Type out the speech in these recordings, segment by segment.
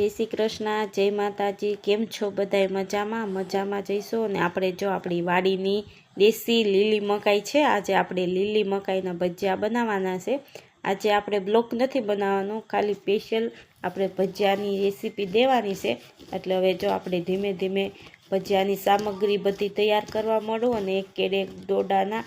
જય શ્રી કૃષ્ણ, જય માતાજી, કેમ છો બધાય? મજામાં? મજામાં જઈશું? અને આપણે જો આપણી વાડીની દેશી લીલી મકાઈ છે, આજે આપણે લીલી મકાઈના ભજીયા બનાવવાના છે. આજે આપણે બ્લોક નથી બનાવવાનો, ખાલી સ્પેશિયલ આપણે ભજીયાની રેસીપી દેવાની છે. એટલે હવે જો આપણે ધીમે ધીમે ભજીયાની સામગ્રી બધી તૈયાર કરવા મળું અને એક કેડે એક દોડાના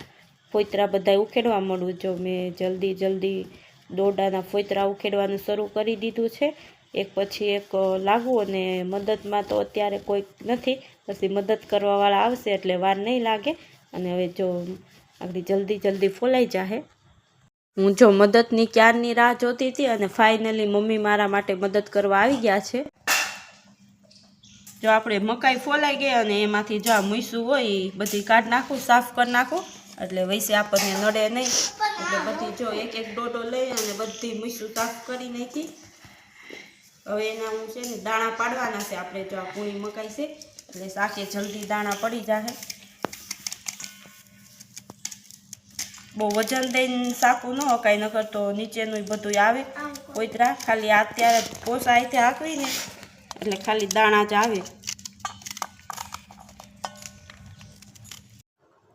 ફોતરા બધા ઉખેડવા મળું જો મેં જલ્દી જલ્દી દોરડાના ફોતરા ઉખેડવાનું શરૂ કરી દીધું છે. એક પછી એક લાગવું અને મદદમાં તો અત્યારે કોઈ નથી. પછી મદદ કરવાવાળા આવશે એટલે વાર નહીં લાગે. અને હવે જો આગળ જલ્દી જલ્દી ફોલાઈ જાહે. હું જો મદદની ક્યારની રાહ જોતી હતી અને ફાઇનલી મમ્મી મારા માટે મદદ કરવા આવી ગયા છે. જો આપણે મકાઈ ફોલાઈ ગઈ અને એમાંથી જો આ મૂસું હોય એ બધી કાઢ નાખું, સાફ કરી નાખું. એટલે વૈસે આપણને નડે નહીં. એટલે બધી જો એક એક ડોડો લઈ અને બધી મીસું સાફ કરી નાખી. હવે એના હું છે ને દાણા પાડવાના છે. આપણે જો આ પૂણી મકાઈ છે. એટલે શાકે જલ્દી દાણા પડી જશે બહુ વજન દઈને સાકું ન હકાય નકર તો નીચેનું બધું આવે. કોઈતરા ખાલી અત્યારે પોસાય તે હાંકવી ને એટલે ખાલી દાણા જ આવે.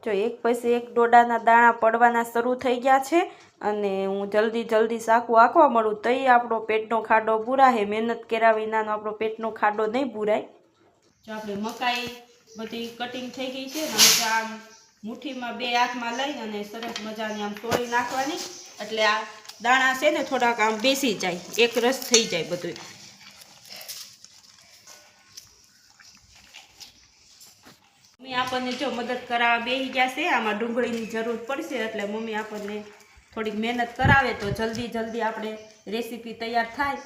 જો એક પછી એક ડોડાના દાણા પડવાના શરૂ થઈ ગયા છે અને હું જલ્દી જલ્દી સાકું આંકવા મળું તોય આપણો પેટનો ખાડો પૂરાય મહેનત કર્યા વિનાનો આપણો પેટનો ખાડો નહીં પૂરાય જો આપણે મકાઈ બધી કટિંગ થઈ ગઈ છે આમ મુઠ્ઠીમાં બે હાથમાં લઈ અને સરસ મજાની આમ તોડી નાખવાની. એટલે આ દાણા છે ને થોડાક આમ બેસી જાય, એક રસ થઈ જાય બધું મમ્મી આપણને જો મદદ કરાવવા બેસી ગયા છે, આમાં ડુંગળીની જરૂર પડશે એટલે મમ્મી આપણને થોડીક મહેનત કરાવે તો જલ્દી જલ્દી આપણે રેસીપી તૈયાર થાય.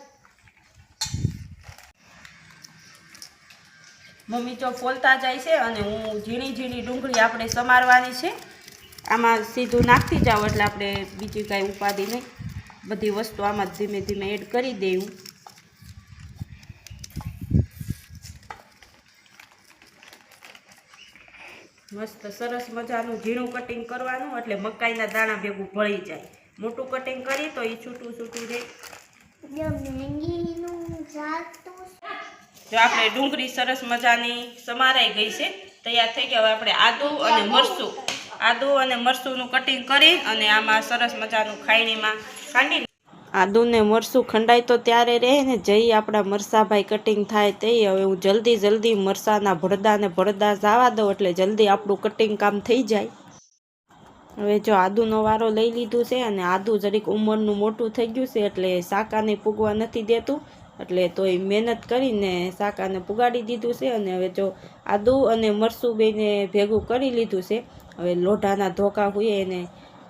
મમ્મી જો ફોલતા જાય છે અને હું ઝીણી ઝીણી ડુંગળી આપણે સમારવાની છે. આમાં સીધું નાખતી જાઓ એટલે આપણે બીજી કાંઈ ઉપાધિ નહીં. બધી વસ્તુ આમાં ધીમે ધીમે એડ કરી દઉં મસ્ત સરસ મજાનું ઝીણું કટિંગ કરવાનું, એટલે મકાઈના દાણા ભેગું ભળી જાય. મોટું કટિંગ કરી તો એ છૂટું છૂટું રહે. જો આપણે ડુંગળી સરસ મજાની સમારાઈ ગઈ છે, તૈયાર થઈ ગયા હવે આપણે આદુ અને મરસું આદુ અને મરસુંનું કટિંગ કરી અને આમાં સરસ મજાનું ખાયણીમાં કાઢી આદુ ને મરચું ખંડાય તો ત્યારે રહે ને જઈ આપણા મરસાભાઈ કટિંગ થાય તે હવે હું જલ્દી જલ્દી મરસાના ભરદાને ભરદા જવા દઉં એટલે જલ્દી આપણું કટિંગ કામ થઈ જાય. હવે જો આદુનો વારો લઈ લીધું છે અને આદુ જરીક ઉંમરનું મોટું થઈ ગયું છે એટલે શાકાને પૂગવા નથી દેતું, એટલે તો એ મહેનત કરીને શાકાને પુગાડી દીધું છે અને હવે જો આદુ અને મરસું બેને ભેગું કરી લીધું છે, હવે લોઢાના ધોકા હોય એને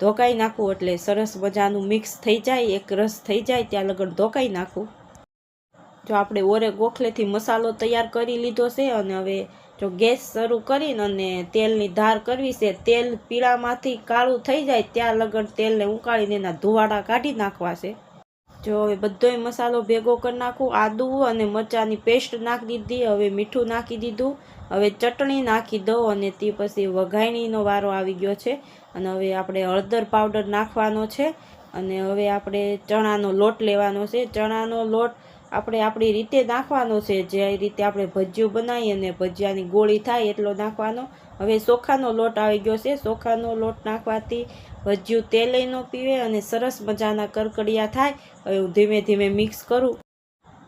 ધોકાઈ નાખું એટલે સરસ મજાનું મિક્સ થઈ જાય, એક રસ થઈ જાય, ત્યાં લગન ધોકાઈ નાખું. જો આપણે ઓરે ગોખલેથી મસાલો તૈયાર કરી લીધો છે અને હવે જો ગેસ શરૂ કરીને અને તેલની ધાર કરવી છે, તેલ પીળામાંથી કાળું થઈ જાય, ત્યાં લગન તેલને ઉકાળીને એના ધુવાડા કાઢી નાખવા છે. જો હવે બધોય મસાલો ભેગો કરી નાખું, આદું અને મરચાંની પેસ્ટ નાખી દીધી, હવે મીઠું નાખી દીધું, હવે ચટણી નાખી દઉં અને તે પછી વઘાણીનો વારો આવી ગયો છે. અને હવે આપણે હળદર પાવડર નાખવાનો છે. અને હવે આપણે ચણાનો લોટ લેવાનો છે. ચણાનો લોટ આપણે આપણી રીતે નાખવાનો છે. જે રીતે આપણે ભજીયું બનાવીએ અને ભજીયાની ગોળી થાય એટલો નાખવાનો. હવે ચોખાનો લોટ આવી ગયો છે. ચોખાનો લોટ નાખવાથી ભજીયું તેલય ન પીવે અને સરસ મજાના કરકડિયા થાય. હવે હું ધીમે ધીમે મિક્સ કરું.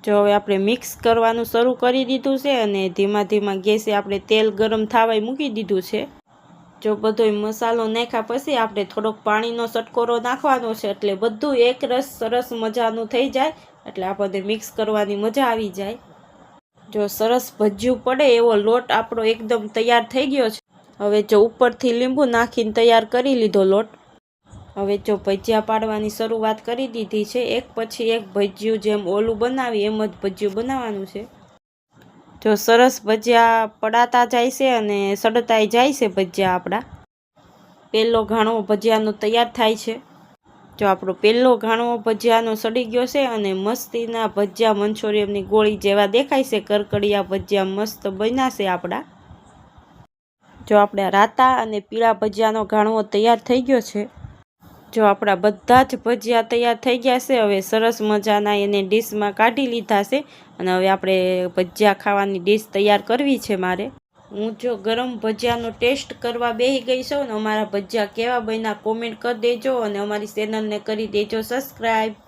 જો હવે આપણે મિક્સ કરવાનું શરૂ કરી દીધું છે અને ધીમા ધીમા ગેસે આપણે તેલ ગરમ થવાય મૂકી દીધું છે. જો બધો મસાલો નાખ્યા પછી આપણે થોડોક પાણીનો સટકોરો નાખવાનો છે એટલે બધું એક રસ સરસ મજાનું થઈ જાય. એટલે આપણને મિક્સ કરવાની મજા આવી જાય. જો સરસ ભજીયું પડે એવો લોટ આપણો એકદમ તૈયાર થઈ ગયો છે. હવે જો ઉપરથી લીંબુ નાખીને તૈયાર કરી લીધો લોટ. હવે જો ભજીયા પાડવાની શરૂઆત કરી દીધી છે, એક પછી એક ભજીયું જેમ ઓલું બનાવી એમ જ ભજીયું બનાવવાનું છે. જો સરસ ભજીયા પડાતા જાય છે અને સડતાઈ જાય છે ભજીયા આપણા. પહેલો ઘાણો ભજીયાનો તૈયાર થાય છે. જો આપણો પહેલો ઘાણો ભજીયાનો સડી ગયો છે અને મસ્તીના ભજીયા મંચુરિયમની ગોળી જેવા દેખાય છે, કરકડિયા ભજીયા મસ્ત બન્યા છે આપણા. જો આપણે રાતા અને પીળા ભજીયાનો ઘાણવો તૈયાર થઈ ગયો છે. જો આપણા બધા જ ભજીયા તૈયાર થઈ ગયા છે, હવે સરસ મજાના એને ડીશમાં કાઢી લીધા છે અને હવે આપણે ભજીયા ખાવાની ડીશ તૈયાર કરવી છે મારે. હું જો ગરમ ભજીયાનો ટેસ્ટ કરવા બેસી ગઈ છું ને અમારા ભજીયા કેવા બન્યા કોમેન્ટ કરી દેજો અને અમારી ચેનલને કરી દેજો સબસ્ક્રાઈબ